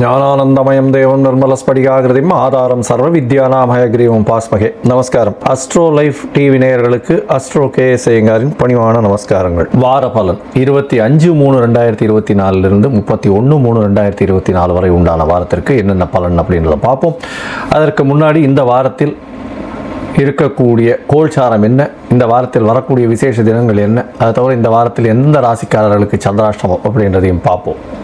ஞானானந்தமயம் தேவம் நிர்மலஸ்படிகாகிருதிம் ஆதாரம் சர்வ வித்யானாமயகிரீவம் பாஸ்மகே. நமஸ்காரம். அஸ்ட்ரோ லைஃப் டிவி நேயர்களுக்கு அஸ்ட்ரோ கே சேங்காரின் பணிவான நமஸ்காரங்கள். வார பலன். இருபத்தி அஞ்சு மூணு ரெண்டாயிரத்தி இருபத்தி நாலுலேருந்து முப்பத்தி ஒன்று மூணு ரெண்டாயிரத்தி இருபத்தி நாலு வரை உண்டான வாரத்திற்கு என்னென்ன பலன் அப்படின்றத பார்ப்போம். அதற்கு முன்னாடி இந்த வாரத்தில் இருக்கக்கூடிய கோல்சாரம் என்ன? இந்த வாரத்தில் வரக்கூடிய விசேஷ தினங்கள் என்ன? அதை தவிர இந்த வாரத்தில் எந்த ராசிக்காரர்களுக்கு சந்திராஷ்டமம் அப்படின்றதையும் பார்ப்போம்.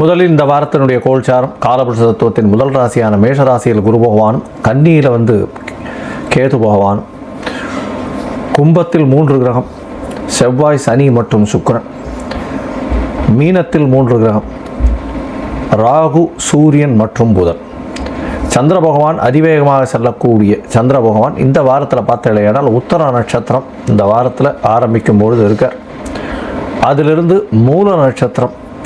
முதலில் இந்த வாரத்தினுடைய கோல்சாரம் காலபுருஷ தத்துவத்தின் முதல் ராசியான மேஷ ராசியில் குரு பகவானும் கன்னியில் வந்து கேது பகவானும் கும்பத்தில் மூன்று கிரகம் செவ்வாய் சனி மற்றும் சுக்கரன். மீனத்தில் மூன்று கிரகம் ராகு சூரியன் மற்றும் புதன். சந்திர பகவான் அதிவேகமாக செல்லக்கூடிய சந்திர பகவான் இந்த வாரத்தில் பார்த்தீங்கன்னா உத்தர நட்சத்திரம் இந்த வாரத்தில் ஆரம்பிக்கும் பொழுது இருக்கார். அதிலிருந்து மூல நட்சத்திரம்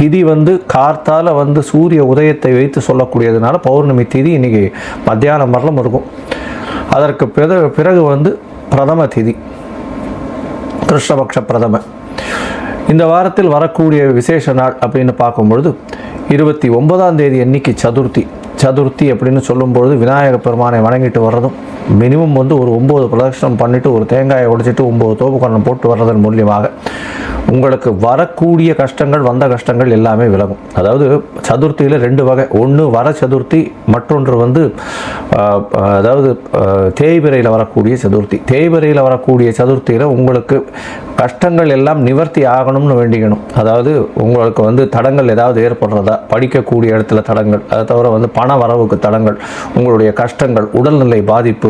திதி வந்து கார்த்தால் வந்து சூரிய உதயத்தை வைத்து சொல்லக்கூடியதுனால பௌர்ணமி திதி இன்றைக்கி மத்தியானம் வரலும் இருக்கும். அதற்கு பிறகு பிறகு வந்து பிரதம திதி. கிருஷ்ணபக்ஷ பிரதம. இந்த வாரத்தில் வரக்கூடிய விசேஷ நாள் அப்படின்னு பார்க்கும்பொழுது இருபத்தி ஒன்பதாம் தேதி அன்னைக்கு சதுர்த்தி. சதுர்த்தி அப்படின்னு சொல்லும்பொழுது விநாயக பெருமானை வணங்கிட்டு வர்றதும் மினிமம் வந்து ஒரு ஒம்பது பிரதட்சணம் பண்ணிவிட்டு ஒரு தேங்காயை உடைச்சிட்டு ஒம்பது தோப்புக்கரணம் போட்டு வர்றதன் மூலியமாக உங்களுக்கு வரக்கூடிய கஷ்டங்கள் வந்த கஷ்டங்கள் எல்லாமே விலகும். அதாவது சதுர்த்தியில் ரெண்டு வகை. ஒன்று வர சதுர்த்தி மற்றொன்று வந்து அதாவது தேய்பிரையில் வரக்கூடிய சதுர்த்தி. தேய்பிரையில் வரக்கூடிய சதுர்த்தியில் உங்களுக்கு கஷ்டங்கள் எல்லாம் நிவர்த்தி ஆகணும்னு வேண்டிக்கணும். அதாவது உங்களுக்கு வந்து தடங்கள் ஏதாவது ஏற்படுறதா? படிக்கக்கூடிய இடத்துல தடங்கள். அதை தவிர வந்து பண வரவுக்கு தடங்கள். உங்களுடைய கஷ்டங்கள் உடல்நிலை பாதிப்பு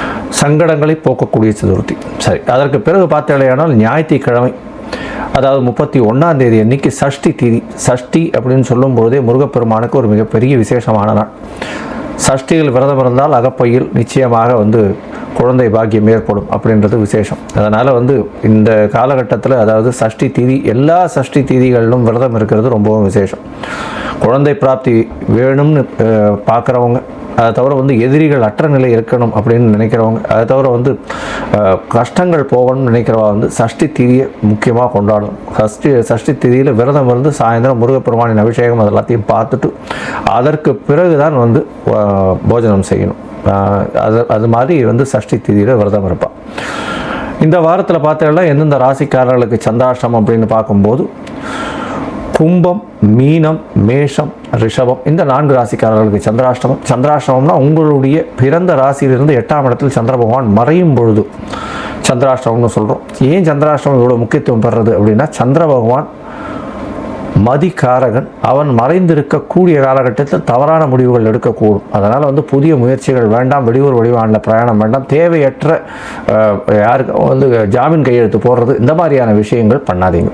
சங்கடங்களை போக்கக்கூடிய சதுர்த்தி. சரி அதற்கு பிறகு பார்த்தேனால் ஞாயிற்றுக்கிழமை அதாவது முப்பத்தி ஒன்றாம் தேதி அன்னைக்கு சஷ்டி திதி. சஷ்டி அப்படின்னு சொல்லும்போதே முருகப்பெருமானுக்கு ஒரு மிகப்பெரிய விசேஷமான நாள். சஷ்டியில் விரதம் இருந்தால் அகப்பையில் நிச்சயமாக வந்து குழந்தை பாக்கியம் ஏற்படும் அப்படின்றது விசேஷம். அதனால் வந்து இந்த காலகட்டத்தில் அதாவது சஷ்டி தீதி எல்லா சஷ்டி தீதிகளிலும் விரதம் இருக்கிறது ரொம்பவும் விசேஷம். குழந்தை பிராப்தி வேணும்னு பார்க்குறவங்க அதை தவிர வந்து எதிரிகள் அற்ற நிலை இருக்கணும் அப்படின்னு நினைக்கிறவங்க அதை தவிர வந்து கஷ்டங்கள் போகணும்னு நினைக்கிறவா வந்து சஷ்டி திதியை முக்கியமாக கொண்டாடும் சஷ்டி சஷ்டி திதியில் விரதம் இருந்து சாயந்தரம் முருகப்பெருமானின் அபிஷேகம் அது எல்லாத்தையும் பார்த்துட்டு அதற்கு பிறகு தான் வந்து போஜனம் செய்யணும். அது அது மாதிரி வந்து சஷ்டி திதியில் விரதம் இருப்பாள் இந்த வாரத்தில் பார்த்தீங்கன்னா எந்தெந்த ராசிக்காரர்களுக்கு சந்திராஷ்டம் அப்படின்னு பார்க்கும்போது கும்பம் மீனம் மேஷம் ரிஷபம் இந்த நான்கு ராசிக்காரர்களுக்கு சந்திராஷ்டமம். சந்திராஷ்டமம்னா உங்களுடைய பிறந்த ராசியிலிருந்து எட்டாம் இடத்தில் சந்திர பகவான் மறையும் பொழுது சந்திராஷ்டமம்னு சொல்கிறோம் ஏன் சந்திராஷ்டமம் இவ்வளோ முக்கியத்துவம் பெறுறது அப்படின்னா சந்திர பகவான் மதிக்காரகன். அவன் மறைந்திருக்கக்கூடிய காலகட்டத்தில் தவறான முடிவுகள் எடுக்கக்கூடும். அதனால் வந்து புதிய முயற்சிகள் வேண்டாம் வெளியூர் வடிவான பிரயாணம் வேண்டாம் தேவையற்ற யாருக்கு வந்து ஜாமீன் கையெழுத்து போடுறது இந்த மாதிரியான விஷயங்கள் பண்ணாதீங்க.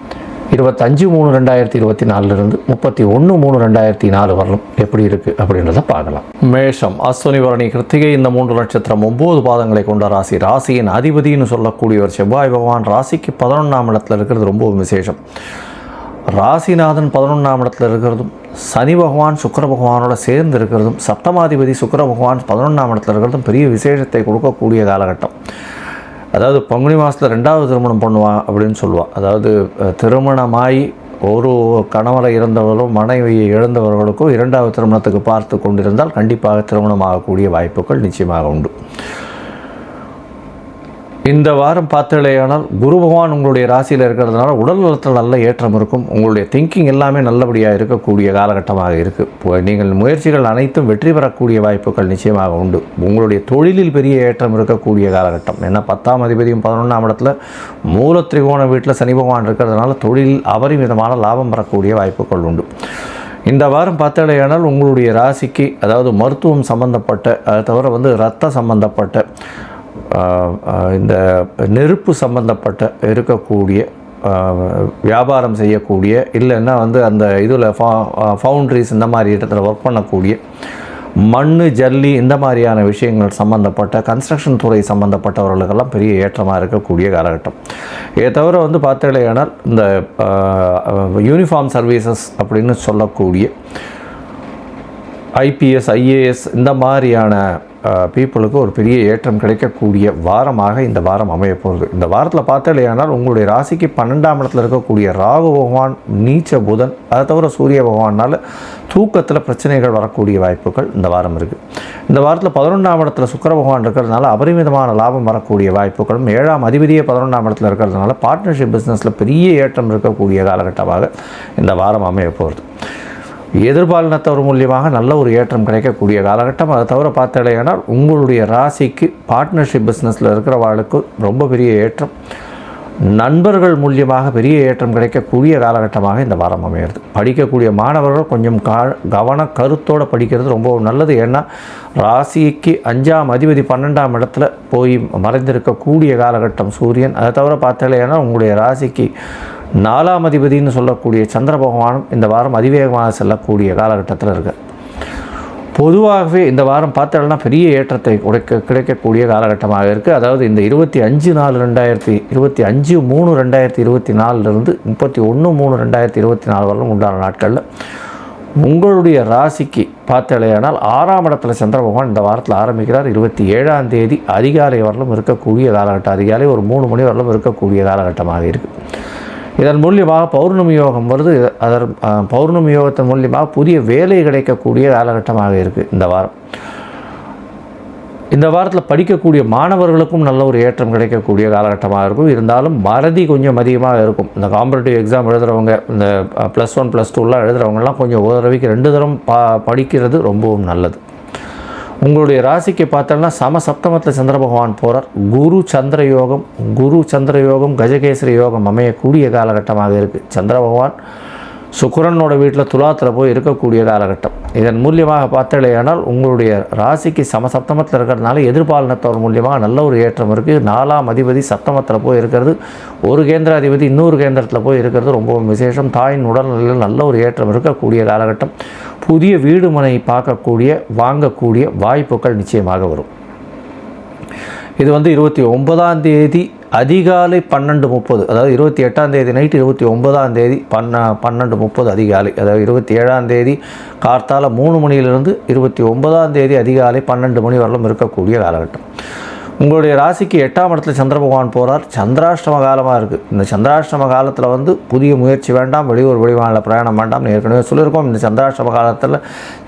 இருபத்தஞ்சு மூணு ரெண்டாயிரத்தி இருபத்தி நாலுலேருந்து முப்பத்தி ஒன்று மூணு ரெண்டாயிரத்தி நாலு வரலும் எப்படி இருக்குது அப்படின்றத பார்க்கலாம். மேஷம் அஸ்வனி வரணி கிருத்திகை இந்த மூன்று நட்சத்திரம் ஒம்பது பாதங்களை கொண்ட ராசி. ராசியின் அதிபதினு சொல்லக்கூடிய ஒரு செவ்வாய் பகவான் ராசிக்கு பதினொன்றாம் இடத்துல இருக்கிறது ரொம்பவும் விசேஷம். ராசிநாதன் பதினொன்றாம் இடத்துல இருக்கிறதும் சனி பகவான் சுக்கர பகவானோட சேர்ந்து இருக்கிறதும் சப்தமாதிபதி சுக்கர பகவான் பதினொன்றாம் இடத்துல இருக்கிறதும் பெரிய விசேஷத்தை கொடுக்கக்கூடிய காலகட்டம். அதாவது பங்குனி மாதத்தில் ரெண்டாவது திருமணம் பண்ணுவான் அப்படின்னு சொல்லுவாள் அதாவது திருமணமாய் ஒரு கணவரை இறந்தவர்களும் மனைவியை இழந்தவர்களுக்கும் இரண்டாவது திருமணத்துக்கு பார்த்து கொண்டிருந்தால் கண்டிப்பாக திருமணமாகக்கூடிய வாய்ப்புகள் நிச்சயமாக உண்டு. இந்த வாரம் பார்த்தீங்களேயானால் குரு பகவான் உங்களுடைய ராசியில் இருக்கிறதுனால உடல் நலத்தில் நல்ல ஏற்றம் இருக்கும். உங்களுடைய திங்கிங் எல்லாமே நல்லபடியாக இருக்கக்கூடிய காலகட்டமாக இருக்குது நீங்கள் முயற்சிகள் அனைத்தும் வெற்றி பெறக்கூடிய வாய்ப்புகள் நிச்சயமாக உண்டு. உங்களுடைய தொழிலில் பெரிய ஏற்றம் இருக்கக்கூடிய காலகட்டம். ஏன்னா பத்தாம் அதிபதியும் பதினொன்றாம் இடத்துல மூல திரிகோண வீட்டில் சனி பகவான் இருக்கிறதுனால தொழிலில் அபரிமிதமான லாபம் பெறக்கூடிய வாய்ப்புகள் உண்டு. இந்த வாரம் பார்த்தாலேயானால் உங்களுடைய ராசிக்கு அதாவது மருத்துவம் சம்பந்தப்பட்ட அதை தவிர வந்து ரத்தம் சம்பந்தப்பட்ட இந்த நெருப்பு சம்பந்தப்பட்ட இருக்கக்கூடிய வியாபாரம் செய்யக்கூடிய இல்லைன்னா வந்து அந்த இதில் ஃபா ஃபவுண்ட்ரிஸ் இந்த மாதிரி இடத்துல ஒர்க் பண்ணக்கூடிய மண் ஜல்லி இந்த மாதிரியான விஷயங்கள் சம்மந்தப்பட்ட கன்ஸ்ட்ரக்ஷன் துறை சம்மந்தப்பட்டவர்களுக்கெல்லாம் பெரிய ஏற்றமாக இருக்கக்கூடிய காலகட்டம். இதை தவிர வந்து பார்த்தீங்களேனால் இந்த யூனிஃபார்ம் சர்வீசஸ் அப்படின்னு சொல்லக்கூடிய ஐபிஎஸ் ஐஏஎஸ் இந்த மாதிரியான பீப்புளுக்கு ஒரு பெரிய ஏற்றம் கிடைக்கக்கூடிய வாரமாக இந்த வாரம் அமைய போகிறது இந்த வாரத்தில் பார்த்தாலேயானால் உங்களுடைய ராசிக்கு பன்னெண்டாம் இடத்துல இருக்கக்கூடிய ராகு பகவான் நீச்ச புதன் அதை தவிர சூரிய பகவானால் தூக்கத்தில் பிரச்சனைகள் வரக்கூடிய வாய்ப்புகள் இந்த வாரம் இருக்குது இந்த வாரத்தில் பதினொன்றாம் இடத்துல சுக்கர பகவான் இருக்கிறதுனால அபரிமிதமான லாபம் வரக்கூடிய வாய்ப்புகளும் ஏழாம் அதிபதியே பதினொன்றாம் இடத்துல இருக்கிறதுனால பார்ட்னர்ஷிப் பிஸ்னஸில் பெரிய ஏற்றம் இருக்கக்கூடிய காலகட்டமாக இந்த வாரம் அமைய போகிறது எதிர்பாலினத்தவர் மூலியமாக நல்ல ஒரு ஏற்றம் கிடைக்கக்கூடிய காலகட்டம். அதை தவிர பார்த்தாலேயானால் உங்களுடைய ராசிக்கு பார்ட்னர்ஷிப் பிஸ்னஸில் இருக்கிறவாளுக்கு ரொம்ப பெரிய ஏற்றம். நண்பர்கள் மூலியமாக பெரிய ஏற்றம் கிடைக்கக்கூடிய காலகட்டமாக இந்த வாரம் அமையிறது. படிக்கக்கூடிய மாணவர்கள் கொஞ்சம் கா கவன கருத்தோடு படிக்கிறது ரொம்ப நல்லது. ஏன்னா ராசிக்கு அஞ்சாம் அதிபதி பன்னெண்டாம் இடத்துல போய் மறைந்திருக்கக்கூடிய காலகட்டம் சூரியன். அதை தவிர பார்த்தாலேனா உங்களுடைய ராசிக்கு நாலாம் அதிபதினு சொல்லக்கூடிய சந்திர பகவானும் இந்த வாரம் அதிவேகமாக செல்லக்கூடிய காலகட்டத்தில் இருக்கு பொதுவாகவே இந்த வாரம் பார்த்தோம்னா பெரிய ஏற்றத்தை கிடைக்க கிடைக்கக்கூடிய காலகட்டமாக இருக்குது அதாவது இந்த இருபத்தி அஞ்சு நாலு ரெண்டாயிரத்தி இருபத்தி அஞ்சு மூணு ரெண்டாயிரத்தி இருபத்தி நாலுலேருந்து முப்பத்தி ஒன்று மூணு ரெண்டாயிரத்தி இருபத்தி நாலு வரலும் உண்டான நாட்களில் உங்களுடைய ராசிக்கு பார்த்தலையானால் ஆறாம் இடத்துல சந்திர பகவான் இந்த வாரத்தில் ஆரம்பிக்கிறார். இருபத்தி ஏழாம் தேதி அதிகாலை வரலும் இருக்கக்கூடிய காலகட்டம். அதிகாலை ஒரு மூணு மணி வரலும் இருக்கக்கூடிய காலகட்டமாக இருக்குது இதன் மூலியமாக பௌர்ணமி யோகம் வருது. அதன் பௌர்ணமி யோகத்தின் மூலியமாக புதிய வேலை கிடைக்கக்கூடிய காலகட்டமாக இருக்குது இந்த வாரம். இந்த வாரத்தில் படிக்கக்கூடிய மாணவர்களுக்கும் நல்ல ஒரு ஏற்றம் கிடைக்கக்கூடிய காலகட்டமாக இருக்கும். இருந்தாலும் மறதி கொஞ்சம் அதிகமாக இருக்கும். இந்த காம்படிட்டிவ் எக்ஸாம் எழுதுகிறவங்க இந்த ப்ளஸ் ஒன் ப்ளஸ் டூலாம் எழுதுகிறவங்கலாம் கொஞ்சம் ஒரு தடவைக்கு ரெண்டு தரம் பா படிக்கிறது ரொம்பவும் நல்லது. உங்களுடைய ராசிக்கு பார்த்தோம்னா சம சப்தமத்தில் சந்திர பகவான் போகிறார் குரு சந்திர யோகம் குரு சந்திர யோகம் கஜகேசரி யோகம் அமையக்கூடிய காலகட்டமாக இருக்குது சந்திர பகவான் சுக்கரனோட வீட்டில் துலாத்தில் போய் இருக்கக்கூடிய காலகட்டம். இதன் மூலியமாக பார்த்தலையானால் உங்களுடைய ராசிக்கு சம சப்தமத்தில் இருக்கிறதுனால எதிர்பாலனத்தவர் மூலியமாக நல்ல ஒரு ஏற்றம் இருக்குது நாலாம் அதிபதி சப்தமத்தில் போய் இருக்கிறது. ஒரு கேந்திராதிபதி இன்னொரு கேந்திரத்தில் போய் இருக்கிறது. ரொம்பவும் விசேஷம். தாயின் உடல்நிலையில் நல்ல ஒரு ஏற்றம் இருக்கக்கூடிய காலகட்டம். புதிய வீடு மனை பார்க்கக்கூடிய வாங்கக்கூடிய வாய்ப்புகள் நிச்சயமாக வரும். இது வந்து இருபத்தி ஒன்பதாம் தேதி அதிகாலை பன்னெண்டு முப்பது அதாவது இருபத்தி எட்டாம் தேதி நைட்டு இருபத்தி ஒன்பதாம் தேதி பன்ன பன்னெண்டு முப்பது அதிகாலை அதாவது இருபத்தி ஏழாம் தேதி கார்த்தால மூணு மணியிலிருந்து இருபத்தி ஒன்பதாம் தேதி அதிகாலை பன்னெண்டு மணி வரலும் இருக்கக்கூடிய காலகட்டம். உங்களுடைய ராசிக்கு எட்டாம் இடத்துல சந்திர பகவான் போகிறார் சந்திராஷ்டம காலமாக இருக்குது இந்த சந்திராஷ்டம காலத்தில் வந்து புதிய முயற்சி வேண்டாம் வெளியூர் வெளிமாநில பிரயாணம் வேண்டாம். ஏற்கனவே சொல்லியிருக்கோம் இந்த சந்திராஷ்டம காலத்தில்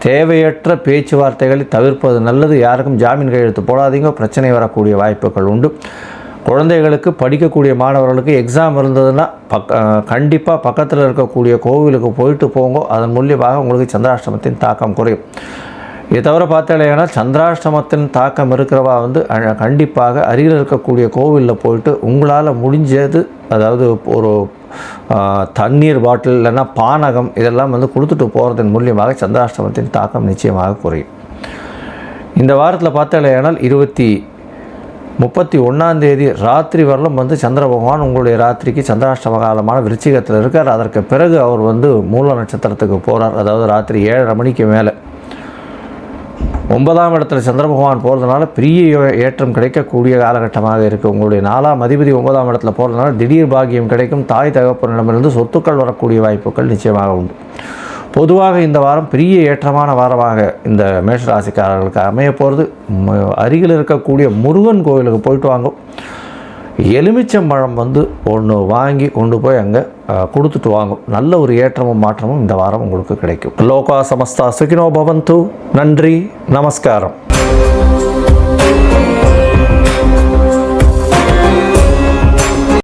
தேவையற்ற பேச்சுவார்த்தைகளை தவிர்ப்பது நல்லது. யாருக்கும் ஜாமீன் கையெழுத்து போடாதீங்க. பிரச்சனை வரக்கூடிய வாய்ப்புகள் உண்டு. குழந்தைகளுக்கு படிக்கக்கூடிய மாணவர்களுக்கு எக்ஸாம் இருந்ததுன்னா பக் கண்டிப்பாக பக்கத்தில் இருக்கக்கூடிய கோவிலுக்கு போயிட்டு போங்க. அதன் மூலியமாக உங்களுக்கு சந்திராஷ்டமத்தின் தாக்கம் குறையும். இதை தவிர பார்த்தாலேனா சந்திராஷ்டமத்தின் தாக்கம் இருக்கிறவா வந்து கண்டிப்பாக அருகில் இருக்கக்கூடிய கோவிலில் போயிட்டு உங்களால் முடிஞ்சது அதாவது ஒரு தண்ணீர் பாட்டில் இல்லைன்னா பானகம் இதெல்லாம் வந்து கொடுத்துட்டு போகிறதன் மூலியமாக சந்திராஷ்டமத்தின் தாக்கம் நிச்சயமாக குறையும். இந்த வாரத்தில் பார்த்தாலேனால் இருபத்தி முப்பத்தி ஒன்றாந்தேதி ராத்திரி வரலும் வந்து சந்திர பகவான் உங்களுடைய ராத்திரிக்கு சந்திராஷ்டம காலமான விருச்சிகத்தில் இருக்கார். அதற்கு பிறகு அவர் வந்து மூல நட்சத்திரத்துக்கு போகிறார் அதாவது ராத்திரி ஏழரை மணிக்கு மேலே. ஒன்பதாம் இடத்துல சந்திர பகவான் போகிறதுனால பெரிய ஏற்றம் கிடைக்கக்கூடிய காலகட்டமாக இருக்குது உங்களுடைய நாலாம் அதிபதி ஒன்பதாம் இடத்துல போகிறதுனால திடீர் பாக்கியம் கிடைக்கும். தாய் தகப்பனிடமிருந்து சொத்துக்கள் வரக்கூடிய வாய்ப்புகள் நிச்சயமாக உண்டு. பொதுவாக இந்த வாரம் பெரிய ஏற்றமான வாரமாக இந்த மேஷராசிக்காரர்களுக்கு அமைய போகிறது அருகில் இருக்கக்கூடிய முருகன் கோவிலுக்கு போயிட்டு வாங்க எலுமிச்சம்பழம் வந்து ஒன்று வாங்கி கொண்டு போய் அங்கே கொடுத்துட்டு வாங்கும். நல்ல ஒரு ஏற்றமும் மாற்றமும் இந்த வாரம் உங்களுக்கு கிடைக்கும். லோகா சமஸ்தா சுகினோ பவந்து. நன்றி நமஸ்காரம்.